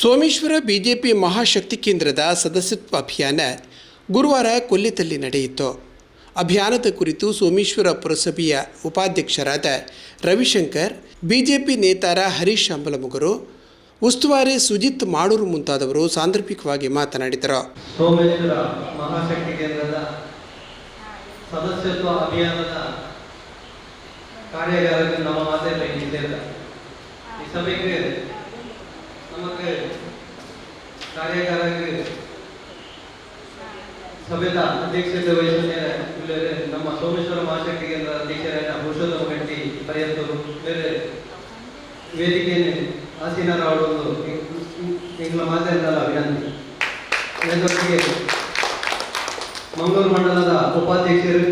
Someshwara BJP ಮಹಾಶಕ್ತಿ ಕೇಂದ್ರದ ಸದಸ್ಯತ್ವ ಅಭಿಯಾನ ಗುರುವಾರ ಕೊಲ್ಲಿತಲ್ಲಿ ನಡೆಯಿತು. ಅಭಿಯಾನದ ಕುರಿತು ಸೋಮೇಶ್ವರ ಪುರಸಭೆಯ ಉಪಾಧ್ಯಕ್ಷರಾದ ರವಿಶಂಕರ್, ಬಿಜೆಪಿ ನೇತಾರ ಹರೀಶ್ ಅಂಬಲಮುಗರು, ಉಸ್ತುವಾರಿ ಸುಜಿತ್ ಮಾಡೂರು ಮುಂತಾದವರು ಸಾಂದರ್ಭಿಕವಾಗಿ ಮಾತನಾಡಿದರು. ಸೋಮೇಶ್ವರ ಮಹಾಶಕ್ತಿ ಕೇಂದ್ರದ ಸದಸ್ಯತ್ವ ಅಭಿಯಾನದ ಕಾರ್ಯಾಗಾರಕ್ಕೆ ನಮ್ಮ ಮಾತೆ ಈ ಸಭೆಗೆ ನಮಗೆ ಕಾರ್ಯಾಗಾರಕ್ಕೆ ಸಭೆದ ಅಧ್ಯಕ್ಷತೆ ವಹಿಸಿದ ಇಲ್ಲರೆ ನಮ್ಮ ಸೋಮೇಶ್ವರ ಮಹಾಶಕ್ತಿ ಕೇಂದ್ರ ಅಧ್ಯಕ್ಷರಾದ ಪುರುಷೋತ್ತಮ ಗಟ್ಟಿ ಪರ್ಯಂತರು ಬೇರೆ ವೇದಿಕೆಯನ್ನು ಆಸೀನರಾಡುವುದು ಈಗಲ ಮಾತಾಡಲ್ಲ ವಿನಂತಿ ಇದರೊಟ್ಟಿಗೆ ಮಂಗಳೂರು ಮಂಡಲದ ಉಪಾಧ್ಯಕ್ಷರು,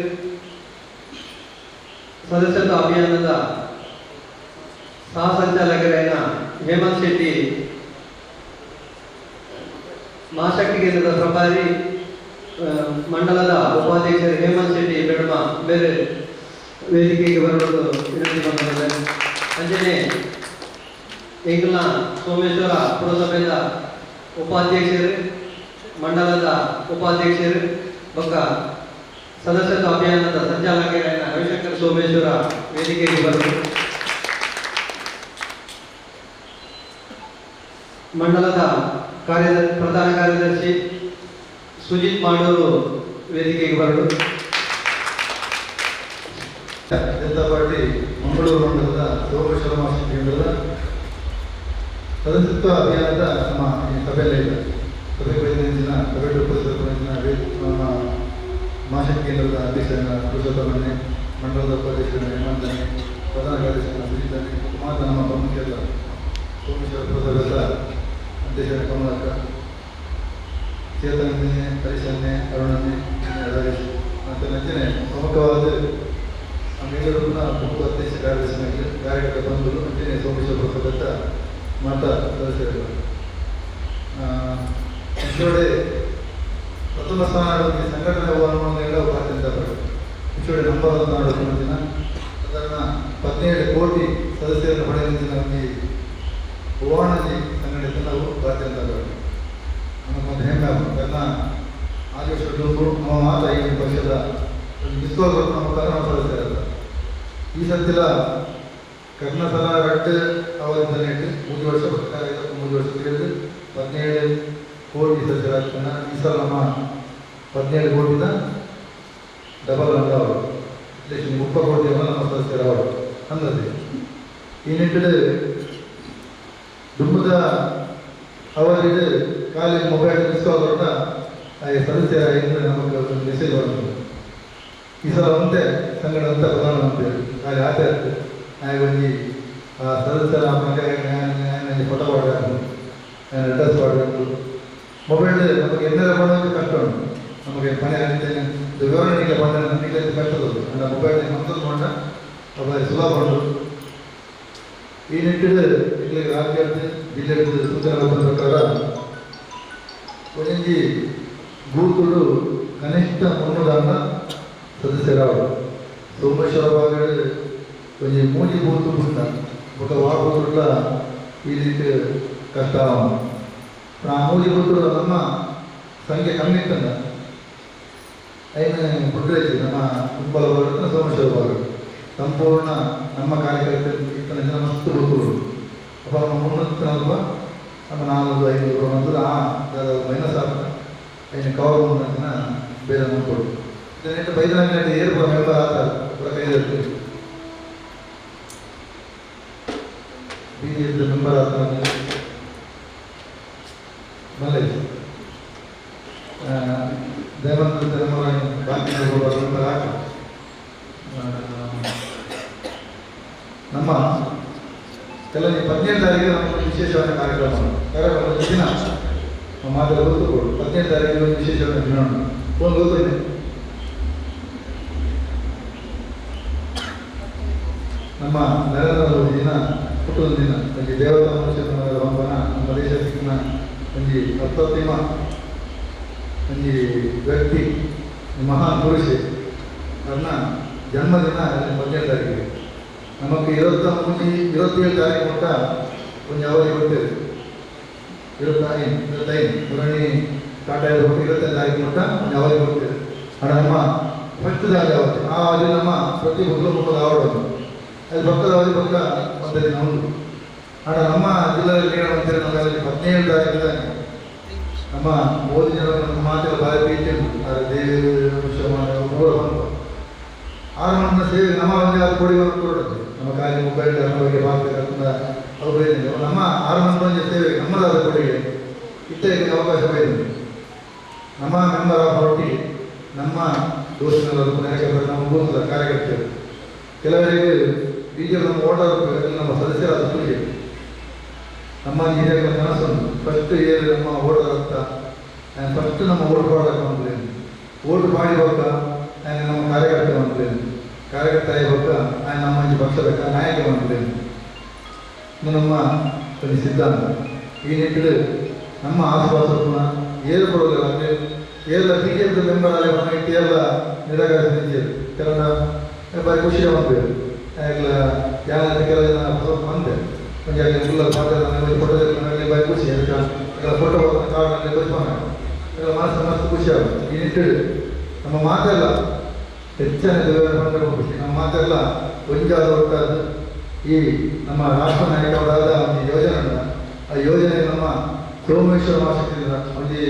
ಸದಸ್ಯತ್ವ ಅಭಿಯಾನದ ಸಹ ಸಂಚಾಲಕರಾದ ಹೇಮಂತ್ ಶೆಟ್ಟಿ ಮಹಾಶಕ್ತಿ ಕೇಂದ್ರದ ಪ್ರಭಾರಿ ಮಂಡಲದ ಉಪಾಧ್ಯಕ್ಷರು ಹೇಮಂತ್ ಶೆಟ್ಟಿ ಬೆಡಮ ಬೇರೆ ವೇದಿಕೆಗೆ ಬರಲು ವಿನಂತಿ ಮಾಡಿದ್ದಾರೆ ಅಂಜನೆ ಎಂಗ್ಲ ಸೋಮೇಶ್ವರ ಪುರಸಭೆಯ ಉಪಾಧ್ಯಕ್ಷರು, ಮಂಡಲದ ಉಪಾಧ್ಯಕ್ಷರು, ಬೊಕ್ಕ ಸದಸ್ಯತ್ವ ಅಭಿಯಾನದ ಸಂಚಾಲಕರಾದ ರವಿಶಂಕರ್ ಸೋಮೇಶ್ವರ ವೇದಿಕೆಗೆ ಬರಲು ಮಂಡಲದ ಕಾರ್ಯ ಪ್ರಧಾನ ಕಾರ್ಯದರ್ಶಿ ಸುಜಿತ್ ಮಾಡೂರು ವೇದಿಕೆಗೆ ಬರಲು ಜನತಾ ಪಾರ್ಟಿ ಮಂಗಳೂರು ಮಂಡಲದ ಸೋಮೇಶ್ವರ ಮಾಸ್ಟರ್ ಕೇಂದ್ರದ ಸದಸ್ಯತ್ವ ಅಭಿಯಾನದ ನಮ್ಮ ಈ ಸಭೆಯಲ್ಲಿ ಸಭೆ ಪ್ರತಿನಿಧಿನ ಸಭೆ ನಮ್ಮ ಮಾಶಕ್ತಿ ಕೇಂದ್ರದ ಅಧ್ಯಕ್ಷರನ್ನ ಪುರುಷೋತ್ತಮನೆ ಮಂಡಲದ ಉಪಾಧ್ಯಕ್ಷರನ್ನ ಹೇಮಂತನೆ ಪ್ರಧಾನ ಕಾರ್ಯದರ್ಶಿ ಸುಜಿತ್ ಮಾತ ನಮ್ಮ ಪ್ರಮುಖ ಸೋಮೇಶ್ವರ ಪುರಸಭೆಯ ಅಧ್ಯಕ್ಷರ ಕಮಲಕ್ಕ ಚೇತನನ್ನೇ ಹರಿಶನ್ನೇ ಅರುಣನ್ನೇ ರಾಜೇಶ್ ಮತ್ತು ನಂಜನೆ ಪ್ರಮುಖವಾದ ನಮ್ಮೆಲ್ಲರೂ ಪ್ರಮುಖ ಅಧ್ಯಕ್ಷ ಕಾರ್ಯದರ್ಶಿಯಾಗಿ ಕಾರ್ಯಕರ್ತ ಬಂದರು ನಂಜನೆ ಸೋಮೇಶ್ವರ ಮಾತಾ ಸದಸ್ಯರು ಇಷ್ಟೊಡೆ ಪ್ರಥಮ ಸ್ಥಾನಗಳಲ್ಲಿ ಸಂಘಟನೆ ಭಾರತೀಯ ಜನತಾ ಪಾರ್ಟಿ ಇಷ್ಟೊಡೆ ನಂಬರ್ ನಾಡು ದಿನ. ಅದನ್ನು ಹದಿನೇಳು ಕೋಟಿ ಸದಸ್ಯರನ್ನು ಪಡೆಯುವಂತೆ ನಮಗೆ ಹೂವಾಣಜಿ ಸಂಘಟನೆ ನಾವು ಭಾರತೀಯ ನಮ್ಮ ಹೆಮ್ಮೆ ಕಾರಣ ಆದೇಶ ನಮ್ಮ ಮಾತ ಈ ಪಕ್ಷದ ಮಿಸ್ಕೋಲ್ ನಮ್ಮ ಕನ್ನಡ ಸದಸ್ಯರ ಈ ಸತ್ತಿಲ ಕರ್ಣಸಲ ರಟ್ಟು ಅವರಿಂದ ನೆಟ್ಟು ಮೂರು ವರ್ಷ ಬರ್ತಾರೆ ಮೂರು ವರ್ಷ ತಿಳಿದು ಹದಿನೇಳು ಕೋಟಿ ಸದಸ್ಯರಾಗ್ತಾನೆ ಈ ಸಲ ನಮ್ಮ ಹದಿನೇಳು ಕೋಟಿನ ಡಬಲ್ ಅಂತ ಅವರು. ಮುಪ್ಪ ಕೋಟಿ ನಮ್ಮ ಸದಸ್ಯರವರು ಅಂದದೆ ಈ ನಿಟ್ಟಿನಲ್ಲಿ ದುಮ್ಮದ ಅವರಿಗೆ ಖಾಲಿ ಮೊಬೈಲ್ ಆ ಸದಸ್ಯರ ಇಂದ ನಮಗೆ ಒಂದು ಮೆಸೇಜ್ ಬರ್ತದೆ ಈ ಸಲ ಒಂದೇ ಸಂಗಡ ಅಂತ ಪ್ರಧಾನಮಂತ್ರಿ ಖಾಲಿ ಇರ್ತದೆ ಆಗ ಆ ಸದಸ್ಯರ ಮಗ ಫೋಟೋ ಮಾಡಬೇಕು. ಅಡ್ರೆಸ್ ಮಾಡಬೇಕು. ಮೊಬೈಲ್ ನಮಗೆ ಎಲ್ಲರ ಮಾಡೋದು ಕಷ್ಟ ಉಂಟು. ನಮಗೆ ಮನೆ ವಿವರಣೆಗೆ ಬಂದ ನನಗೆ ಕಷ್ಟದ ಮೊಬೈಲ್ ಮೊಬೈಲ್ ಸುಲಭ ಉಂಟು. ಈ ನಿಟ್ಟಿನಲ್ಲಿ ಇಲ್ಲಿ ರಾಜ್ಯ ಜಿಲ್ಲೆ ಸೂಚನೆ ಬಂದ ಪ್ರಕಾರ ಒಂಜಿ ಬೂತುಡು ಕನಿಷ್ಠ ಮುನ್ನೂರನ್ನ ಸದಸ್ಯರಾವರು ಸೋಮೇಶ್ವರ ಭಾಗಗಳು ಒಂಜಿ ಮೂಜಿ ಬೂತು ಪುಟ್ಟ ఒక వాకుల ఈ ರೀತಿ ಕಷ್ಟ ಆ ಮೂಜಿ ಬೂತು ನಮ್ಮ ಸಂಖ್ಯೆ ಕಮ್ಮಿ ಇತ್ತಂದ ಐನ ಬುಡ್ರೈತಿ ನಮ್ಮ ಕುಂಬಲ ಭಾಗ ಸೋಮೇಶ್ವರ ಭಾಗ ಸಂಪೂರ್ಣ ನಮ್ಮ ಕಾರ್ಯಕರ್ತರು ಇತ್ತನ ಜನ ಮಸ್ತ್ ಬೂತುಗಳು ಅಪ್ಪ ನಮ್ಮ ಮುನ್ನೂರ ನಲ್ವ ನಮ್ಮ ನಾಲ್ಕು ಐನೂರು ಅಂದ್ರೆ ಆ ಮೈನಸ್ ಆಗ್ತದೆ ಐನ ಕವರ್ ಮುನ್ನ ಬೇರೆ ನೋಡ್ಕೊಡು ಇದನ್ನೆಟ್ಟು ಬೈದನಾಗ ಏರು ಎಲ್ಲ ಆತಾರೆ ಕೂಡ ಕೈದಿರ್ತೀವಿ ಬಿಜೆಪಿ ಮೆಂಬರ್ ಆದ ಮಲ್ಲೇಶ್ ದೇವಂತ ತೆರಮರಾಯ ಬಾಕಿ ಮೆಂಬರ್ ಆಗ ನಮ್ಮ ಕೆಲವು ಹದಿನೇಳು ತಾರೀಕು ನಮ್ಮ ವಿಶೇಷವಾದ ಕಾರ್ಯಕ್ರಮ. ಕಾರ್ಯಕ್ರಮ ದಿನ ಮಾತ್ರ ಗೊತ್ತುಕೊಡು ಹದಿನೇಳು ತಾರೀಕು ಒಂದು ವಿಶೇಷವಾದ ದಿನ ಫೋನ್ ಗೊತ್ತಿದೆ ನಮ್ಮ ನರೇಂದ್ರ ಮೋದಿ ದಿನ ಹುಟ್ಟುವ ದಿನ, ಅಲ್ಲಿ ದೇವತಾ ಹಬ್ಬನ, ನಮ್ಮ ದೇಶ ಸಿಕ್ಕಿನ ಒಂದು ಅಪ್ರತಿಮ ಒಂದು ವ್ಯಕ್ತಿ ಮಹಾನ್ ಪುರುಷ. ಅದನ್ನ ಜನ್ಮದಿನ ಹದಿನೇಳು ತಾರೀಕಿಗೆ. ನಮಗೆ ಇವತ್ತ ಮುಂಚೆ ಇವತ್ತೇಳು ತಾರೀಕು ಮಟ್ಟ ಒಂದು ಯಾವಾಗ ಗೊತ್ತಿದೆ ಇರುತ್ತಾಯಿ ಇರುತ್ತಾಯಿ ಪುರಾಣಿ ಕಾಟ ಹೋಗಿ ಇರುತ್ತೆ ತಾರೀಕು ಮಟ್ಟ ಯಾವಾಗ ಹಣ ನಮ್ಮ ಭಕ್ತದಾಗ ಯಾವತ್ತೆ ಆ ಅಲ್ಲಿ ನಮ್ಮ ಪ್ರತಿ ಹುಡುಗ ಮುಖದ ಆವಡೋದು ಅದು. ಭಕ್ತದ ಅವಧಿ ಭಕ್ತ ದಿನ ಉಂಟು. ಅಣ್ಣ, ನಮ್ಮ ಜಿಲ್ಲೆಯಲ್ಲಿ ಏನಂತಾರೆ ನಮ್ಮಲ್ಲಿ ಹದಿನೇಳು ತಾರೀಕಿದ ನಮ್ಮ ಮೋದಿ ಜನರು ನಮ್ಮ ಮಾತಿನ ಭಾರಿ ಪ್ರೀತಿ ಉಂಟು. ಆದರೆ ದೇವ ಮೂಲ ಬಂತು ಆರು ಸೇವೆ ನಮ್ಮ ಒಂದೇ ಕೊಡಿ ಕೊಡುತ್ತೆ ನಮ್ಮ ಕಾಲಿ ಮೊಬೈಲ್ ಬಗ್ಗೆ ಭಾಗದಿಂದ ಅವರು ಏನಿದೆ ನಮ್ಮ ಆರು ಮಣ್ಣಿನ ಸೇವೆ ನಮ್ಮದಾದ ಕೊಡುಗೆ. ಇತ್ತೀಚೆಗೆ ಅವಕಾಶ ಬಯಸಿದೆ ನಮ್ಮ ಮೆಂಬರ್ ಆಫ್ ಒಟ್ಟಿಗೆ ನಮ್ಮ ದೋಸ್ತಿನವರು ನಾಯಕರು ನಮ್ಮ ಬೂತದ ಕಾರ್ಯಕರ್ತರು. ಕೆಲವರಿಗೆ ಬಿಜೆಪಿ ನಮ್ಮ ಓಟರ್ ನಮ್ಮ ಸದಸ್ಯರಾದ ಸುಳ್ಳಿಗೆ ನಮ್ಮ ಹಿರಿಯರ ಕನಸನ್ನು ಫಸ್ಟ್ ಏರಿ ನಮ್ಮ ಓಟರ್ ಅಂತ ಫಸ್ಟ್ ನಮ್ಮ ಓಟ್ ಮಾಡಬೇಕು ಅಂತೇಳಿ ಓಟ್ ಮಾಡಿರುವಾಗ ನಾನು ನಮ್ಮ ಕಾರ್ಯಕರ್ತ ಅಂತೇಳಿ ಕಾರ್ಯಕರ್ತ ಇರುವಾಗ ನಾನು ನಮ್ಮ ಪಕ್ಷದ ನಾಯಕ ಇದು ನಮ್ಮ ಒಂದು ಸಿದ್ಧಾಂತ ಈ ನಿಟ್ಟಿನಲ್ಲಿ ನಮ್ಮ ಆಸುಪಾಸನ್ನ ಏರು ಕೊಡೋದಿಲ್ಲ ಅಂದರೆ ಎಲ್ಲ ಬಿ ಜೆ ಪಿ ಮೆಂಬರ್ ಆಗಿ ಬಂದಿಟ್ಟು ಎಲ್ಲ ನಿರಾಕರಿಸಿದ್ದೀರಿ ಕೆಲವನ್ನ ಬಾರಿ ಖುಷಿ ಬಂದ್ಬೇಕು ಎಲ್ಲ ಯಾರ ಕೆಲವು ಜನ ಸ್ವಲ್ಪ ಬಂದೆ கொஞ்சம் ಫುಲ್ಲ ಮಾತಾಡೋದು ಫೋಟೋ ತೆಗೆದು ಬಾರಿ ಖುಷಿ ಅದಕ್ಕೆ ಎಲ್ಲ ಫೋಟೋ ಕಾರ್ಡ್ನಲ್ಲಿ ಬಸ್ಕೊಂಡು ಎಲ್ಲ ಮನಸ್ಸು ಮನಸ್ಸು ಖುಷಿ ಆಗುತ್ತೆ ಈ ನಿಟ್ಟಿನಲ್ಲಿ ನಮ್ಮ ಮಾತೆಲ್ಲ ಹೆಚ್ಚಿನ ದೇವರ ಖುಷಿ ನಮ್ಮ ಮಾತೆಲ್ಲ ಒಂಜಾದ ಒಟ್ಟಾದ ಈ ನಮ್ಮ ರಾಷ್ಟ್ರ ನಾಯಕರಾದ ಒಂದು ಯೋಜನೆ ಉಂಟು. ಆ ಯೋಜನೆ ನಮ್ಮ ಸೋಮೇಶ್ವರ ಮಾಸಕ್ಕಿಂದ ಒಂದು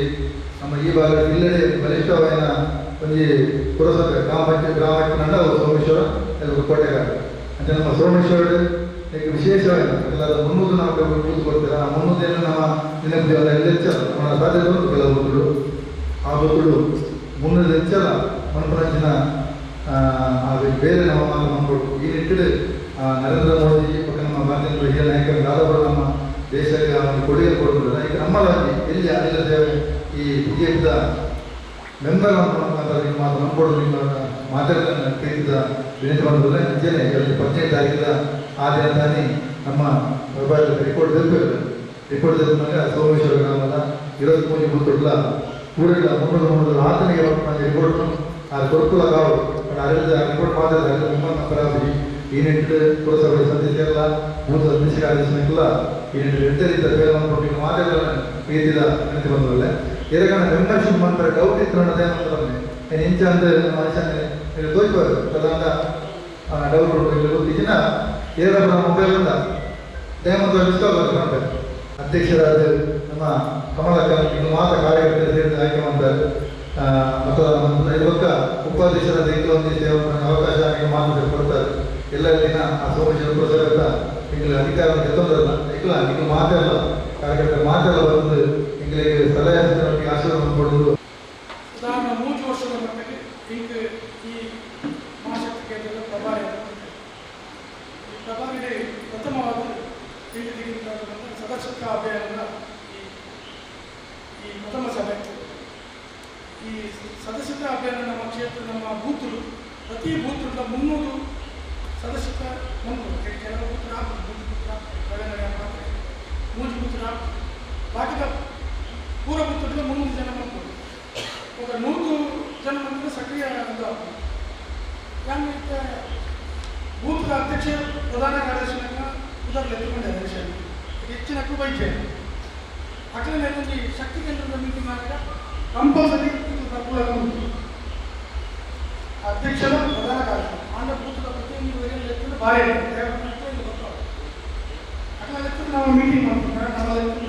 ನಮ್ಮ ಈ ಭಾಗದ ಇಲ್ಲಡೆ ಬಲಿಷ್ಠವಾದ ಒಂದು ಪುರಸಭೆ, ಗ್ರಾಮ ಪಂಚಾಯತ್ ಗ್ರಾಮ ಪಂಚಾಯತ್ ನಂಡ ಸೋಮೇಶ್ವರ ಕೋಟೆಗಾರ ಅಂತ ನಮ್ಮ ಸೋಮೇಶ್ವರ ವಿಶೇಷವಾಗಿ ಎಲ್ಲರ ಮುನ್ನೂರು ನಾವು ಕೂತು ಕೊಡ್ತೀರ ಆ ಮುನ್ನೂರು ನಮ್ಮ ನೆನಪು ಎಲ್ಲ ಹೆಚ್ಚಲ್ಲ ನಮ್ಮ ಸಾಧ್ಯತೆ ಉಂಟು ಕೆಲವು ಮಕ್ಕಳು ಆ ಮಕ್ಕಳು ಮುನ್ನೂರು ಹೆಚ್ಚಲ್ಲ ಮನಪನಂಚಿನ ಅದು ಬೇರೆ ನಮ್ಮ ಈ ನಿಟ್ಟಿನಲ್ಲಿ ನರೇಂದ್ರ ಮೋದಿ ಪಕ್ಕ ನಮ್ಮ ಭಾರತೀಯ ಹಿರಿಯ ನಾಯಕರು ನಮ್ಮ ದೇಶಕ್ಕೆ ಒಂದು ಕೊಡುಗೆ ಕೊಡುವುದಿಲ್ಲ. ಈಗ ನಮ್ಮದಾಗಿ ಎಲ್ಲಿ ಅಲ್ಲಿಲ್ಲದೆ ಈ ಬಿಜೆಪಿದ ಮೆಂಬರ್ ಮಾತಾಡಿ ಮಾತು ನಂಬ್ಕೊಡೋದು ನಿಮ್ಮ ಮಾತಾಡೋದನ್ನು ಕೇಳಿದ ವಿನಂತಿ ಮಾಡುವುದಿಲ್ಲ. ಎರಡು ಹದಿನೈದು ತಾರೀಕಿದ ಆ ದಿನ ತಾನೇ ನಮ್ಮ ಮೊಬೈಲ್ ರಿಪೋರ್ಟ್ ತೆಗೆದು ರಿಪೋರ್ಟ್ ತೆಗೆದಾಗ ಸೋಮೇಶ್ವರ ಗ್ರಾಮದ ಇರೋದು ಪೂಜೆ ಬೂತುಡ್ಲ ಕೂಡಿಲ್ಲ ಮುನ್ನೂರು ಮುನ್ನೂರು ಆತನಿಗೆ ರಿಪೋರ್ಟ್ ಆ ಕೊರಕುಲ ಕಾವು ಅರಿದ ರಿಪೋರ್ಟ್ ಮಾತಾಡಿದ ನಿಮ್ಮ ಬರಾಬರಿ ಈ ಪುರಸಭೆ ಸದಸ್ಯರಲ್ಲ ಬೂತ್ ಸದಸ್ಯರ ಆದೇಶಕ್ಕೆಲ್ಲ ಈ ನಿಟ್ಟಿನ ನಿರ್ಧರಿತ ಬೇಲವನ್ನು ಕೊಟ್ಟು ಮಾತಾಡಲ್ಲ ಪ್ರೀತಿದ ವಿನಂತಿ ಬಂದವಲ್ಲ ಎರಗಣ ಮೆಂಬರ್ಶಿಪ್ ಮಾಡ್ತಾರೆ ಡೌಟ್ ಇತ್ತು ಅನ್ನೋದೇ ಮಾಡ್ತಾರೆ ಏನು ಇಂಚ ಅಂದ್ರೆ ಮನುಷ್ಯನೇ ತೋಚ್ಬಾರ್ದು ಪ್ರಧಾನ ಡೌಟ್ ಉಂಟು ಇಲ್ಲಿ ನಮ್ಮ ಏರಪ್ಪ ಮೊಬೈಲ್ ಇಂದ ದಯಮಂತ ಮಿಸ್ಕಾಲ್ ಬರ್ತಾರೆ ಅಧ್ಯಕ್ಷರಾದ ನಮ್ಮ ಕಮಲಕ್ಕ ಇದು ಮಾತ್ರ ಕಾರ್ಯಕರ್ತರು ಸೇರಿದ ಆಯ್ಕೆ ಮಾಡ್ತಾರೆ. ಮತ್ತು ಇದು ಪಕ್ಕ ಉಪಾಧ್ಯಕ್ಷರಾದ ಸೇವೆ ಅವಕಾಶ ಆಗಿ ಮಾತು ಕೊಡ್ತಾರೆ. ಎಲ್ಲ ದಿನ ಆ ಸೋಮೇಶ್ವರ ಪ್ರಸಾರ ಹಿಂಗೆ ಅಧಿಕಾರ ಎತ್ತೊಂದಲ್ಲ ಇಲ್ಲ. ಹಿಂಗೆ ಮಾತೆಲ್ಲ ಕಾರ್ಯಕರ್ತರ ಮಾತೆಲ್ಲ ಬಂದು వాటిలో పూర్వపుత్రుడిగా ముందు జన్మ ఒక నూతు జన్మ సక్రియ దాన్ని బూత్ అధ్యక్ష ప్రధాన కార్యదర్శిగా ఉదాహరణ ఎత్తుకుండే విషయం ఇది ఇచ్చినట్టు పై చేయాలి అక్కడ నేను ఈ శక్తి కేంద్రం మీటింగ్ అనగా కంపల్సరీ డబ్బులను అధ్యక్షుల ప్రధాన కార్యదర్శి. ఆంధ్ర బూత్లో ప్రతి వేరే లెక్కలు భారీ అట్లా లెక్కలు మీటింగ్ అనుకుంటున్నాను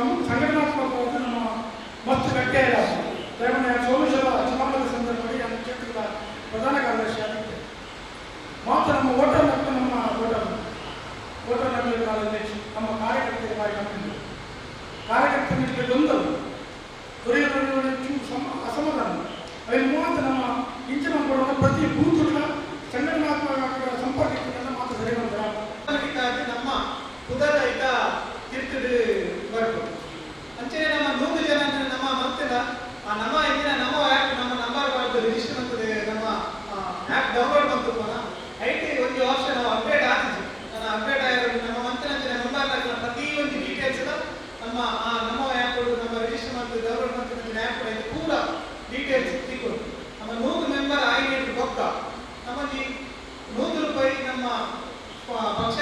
ಸಂ- ಸಂಘಟನಾತ್ಮಕವಾಗಿ ನಮ್ಮ ಮಸ್ತ್ ಗಟ್ಟಿಯಾಗಿ ದಯಮಾಡಿ ಸೋಮೇಶ್ವರ ಚುನಾವಣೆ ಸಂದರ್ಭದಲ್ಲಿ ನಮ್ಮ ಕ್ಷೇತ್ರದ ಪ್ರಧಾನ ಕಾರ್ಯದರ್ಶಿ ಆಗಿದ್ದೆ. ಮಾತ್ರ ನಮ್ಮ ಓಟರ್ ಮತ್ತು ನಮ್ಮ ಓಟರ್ ನಗರಗಳಲ್ಲಿ ನಮ್ಮ ಕಮ್ಮಿದ್ದು ಕಾರ್ಯಕರ್ತರಿಗೆ ಗೊಂದಲ. ಆ್ಯಪ್ ಡೌನ್ಲೋಡ್ ಮಾಡ್ಕೋಣ ಐ ಟಿ ಒಂದು ವರ್ಷ ನಾವು ಅಪ್ಡೇಟ್ ಆಗ್ತಿದ್ವಿ ನಾನು ಅಪ್ಡೇಟ್ ಆಗಿರೋದು ನಮ್ಮ ಮಂತ್ರಾಂತರ ನಂಬರ್ ಹಾಕಿಲ್ಲ ಪ್ರತಿಯೊಂದು ಡೀಟೇಲ್ಸ್ ನಮ್ಮ, ಆ, ನಮ್ಮ ಆ್ಯಪ್ ನಮ್ಮ ರಿಜಿಸ್ಟರ್ ಮಾಡ್ತೀವಿ ಡೌನ್ಲೋಡ್ ಮಾಡ್ತೀವಿ ಆ್ಯಪ್ ಕೂಡ ಇದು ಪೂರ ಡೀಟೇಲ್ಸ್ ತಿಳ್ಕೊಂಡು ನಮ್ಮ ನೂರು ಮೆಂಬರ್ ಆಗಿ ಗೊತ್ತ ನಮ್ಮಲ್ಲಿ ನೂರು ರೂಪಾಯಿ ನಮ್ಮ ಪಕ್ಷ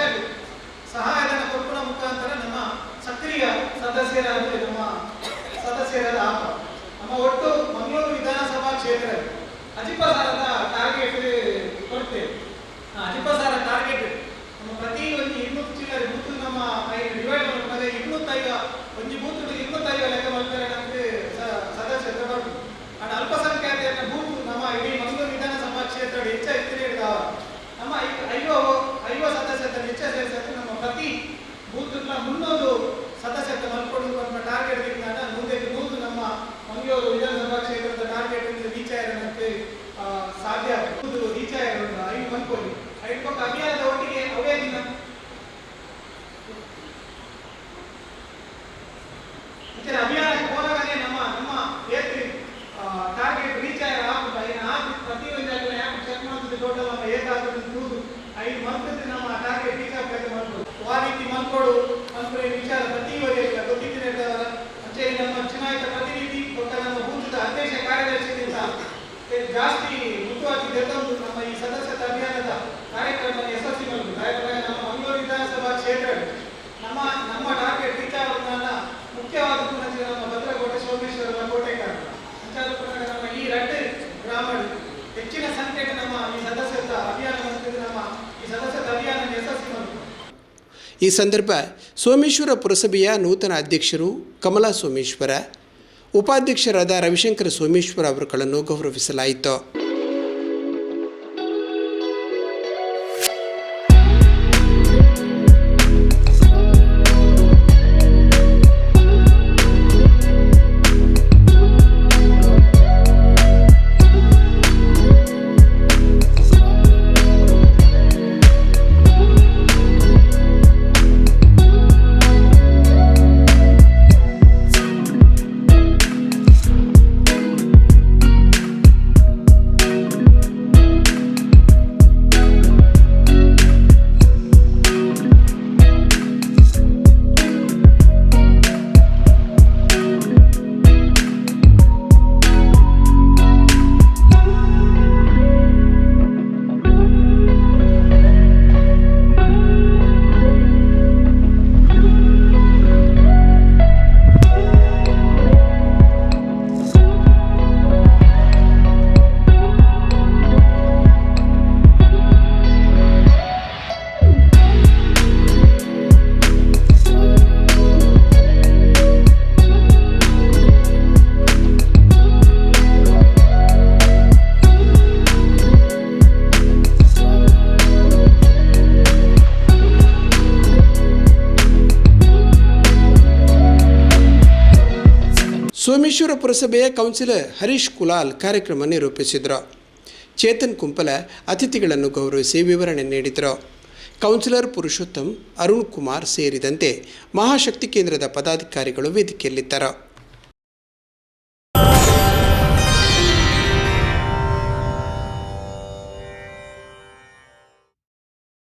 ಸಹಾಯಧನ ಕೊಟ್ಟುನ ಮುಖಾಂತರ ನಮ್ಮ ಸಕ್ರಿಯ ಸದಸ್ಯರಾಗಿ ನಮ್ಮ, ಸದಸ್ಯರಾದ ಆಪ ನಮ್ಮ ಒಟ್ಟು ಮಂಗಳೂರು ವಿಧಾನಸಭಾ ಕ್ಷೇತ್ರ ಅಜಿಪಸಾರದ ಟಾರ್ಗೆಟ್ ಕೊಡ್ತೇವೆ. ಆ, ಅಜಿಪಸಾರ ಟಾರ್ಗೆಟ್ ನಮ್ಮ ಪ್ರತಿ ಒಂದು ಇನ್ನೂರು ಚಿಲ್ಲರೆ ಬೂತ್ ನಮ್ಮ ಡಿವೈಡ್ ಮಾಡ್ತಾರೆ ಇನ್ನೂತ್ತೈದು ಒಂದು ಬೂತ್ ಇನ್ನೂತ್ತೈದು ಲೆಕ್ಕ ಮಾಡ್ತಾರೆ ನಮಗೆ ಸದಸ್ಯರ ಬರ್ತು ಅಂಡ್ ಅಲ್ಪಸಂಖ್ಯಾತರ ಬೂತ್ ನಮ್ಮ ಇಡೀ ಮಂಗಳೂರು ವಿಧಾನಸಭಾ ಕ್ಷೇತ್ರ ಹೆಚ್ಚ ಎತ್ತಿರ ಇಡ್ತಾವ ನಮ್ಮ ಐವ ಸದಸ್ಯ ಸದಸ್ಯರ ಹೆಚ್ಚ ಸೇರಿಸಿದ್ರೆ ನಮ್ಮ ಪ್ರತಿ ಬೂತ್ ಮುನ್ನೂರು ಸದಸ್ಯತ್ವ ಮಲ್ಕೊಂಡು ನಮ್ಮ ಟಾರ್ಗೆಟ್ ಇದ್ದಾಗ ಮುಂದೆ ನೂರು ನಮ್ಮ ಮಂಗಳೂರು ವಿಧಾನಸಭಾ ಕ್ಷೇತ್ರದ ಟಾರ್ಗೆಟ್ ರೀಚ್ ಆಗೋದಕ್ಕೆ ಸಾಧ್ಯ ಆಗುವುದು ರೀಚ್ ಆಗೋದು ಐದು ಮಲ್ಕೊಳ್ಳಿ ಐದು ಪಕ್ಕ ಅಭಿಯಾನದ ಒಟ್ಟಿಗೆ ಅವೇ ದಿನ ಮತ್ತೆ ಅಭಿಯಾನಕ್ಕೆ ಹೋದಾಗಲೇ ನಮ್ಮ ನಮ್ಮ ಏತ್ರಿ ಟಾರ್ಗೆಟ್ ರೀಚ್ ಆಗ ಆಗ್ತದೆ ಏನು ಆಗಿ ಪ್ರತಿಯೊಂದು ಜಾಗದಲ್ಲಿ ಯಾಕೆ ಚೆಕ್ ಮಾಡ್ತಿದ್ದೆ ಟೋಟಲ್ ನಮ್ಮ ಏಕಾಗ್ರತೆ ನೂರು ಐದು ಮಂತ್ರಿದ್ರೆ ನಮ್ಮ ಟಾರ್ಗೆಟ್ ರೀಚ್ ಆಗಬೇಕು ಮಾಡ್ಬೋದು. ಆ ಮಂತ್ರೋಡು ಮಂತ್ರ ವಿಚಾರ ಪ್ರತಿಯೊಂದು ಗೊತ್ತಿದ್ದರೆ ಅಂಚೆ ನಮ್ಮ ಚುನಾಯಿತ ಪ್ರತಿನಿಧಿ ಕೊಟ್ಟ ನಮ್ಮ ಬೂತದ ಅಧ್ಯಕ್ಷ ಕಾರ್ಯದರ್ಶಿಗಿಂತ ಜಾಸ್ತಿ ಮುಖ್ಯವಾಗಿ ತೆಗೆದು ನಮ್ಮ ಈ ಸದಸ್ಯತ ಅಭಿಯಾನದ ಕಾರ್ಯಕ್ರಮ ಯಶಸ್ವಿ ಮಾಡುದು ಕಾರ್ಯಕ್ರಮ ನಮ್ಮ ಮಂಗಳೂರು ವಿಧಾನಸಭಾ ಕ್ಷೇತ್ರ ನಮ್ಮ ನಮ್ಮ ಟಾರ್ಗೆಟ್ ರೀಚ್ ಆಗೋದನ್ನ ಮುಖ್ಯವಾದ ಪುನಃ ನಮ್ಮ ಭದ್ರಕೋಟೆ ಸೋಮೇಶ್ವರ ಕೋಟೆಕಾರ ಅಂಚಾದ ಪುನಃ ನಮ್ಮ ಈ ರಡ್ಡೆ ಗ್ರಾಮಗಳು ಹೆಚ್ಚಿನ ಸಂಖ್ಯೆಗೆ ನಮ್ಮ ಈ ಸದಸ್ಯತ ಅಭಿಯಾನ ಮಾಡ್ತಿದ್ರೆ ನಮ್ಮ ಈ ಸದಸ್ಯತ ಅಭಿಯಾನ ಯಶಸ್ವಿ ಮಾಡುದು ಈ ಸಂದರ್ಭ ಸೋಮೇಶ್ವರ ಪುರಸಭೆಯ ನೂತನ ಅಧ್ಯಕ್ಷರು ಕಮಲಾ ಸೋಮೇಶ್ವರ ಉಪಾಧ್ಯಕ್ಷರಾದ ರವಿಶಂಕರ ಸೋಮೇಶ್ವರ ಅವರುಗಳನ್ನು ಗೌರವಿಸಲಾಯಿತು. ಸೋಮೇಶ್ವರ ಪುರಸಭೆಯ ಕೌನ್ಸಿಲರ್ ಹರೀಶ್ ಕುಲಾಲ್ ಕಾರ್ಯಕ್ರಮ ನಿರೂಪಿಸಿದರು ಚೇತನ್ ಕುಂಪಲ ಅತಿಥಿಗಳನ್ನು ಗೌರವಿಸಿ ವಿವರಣೆ ನೀಡಿದರು. ಕೌನ್ಸಿಲರ್ ಪುರುಷೋತ್ತಮ್, ಅರುಣ್ ಕುಮಾರ್ ಸೇರಿದಂತೆ ಮಹಾಶಕ್ತಿ ಕೇಂದ್ರದ ಪದಾಧಿಕಾರಿಗಳು ವೇದಿಕೆಯಲ್ಲಿದ್ದರು.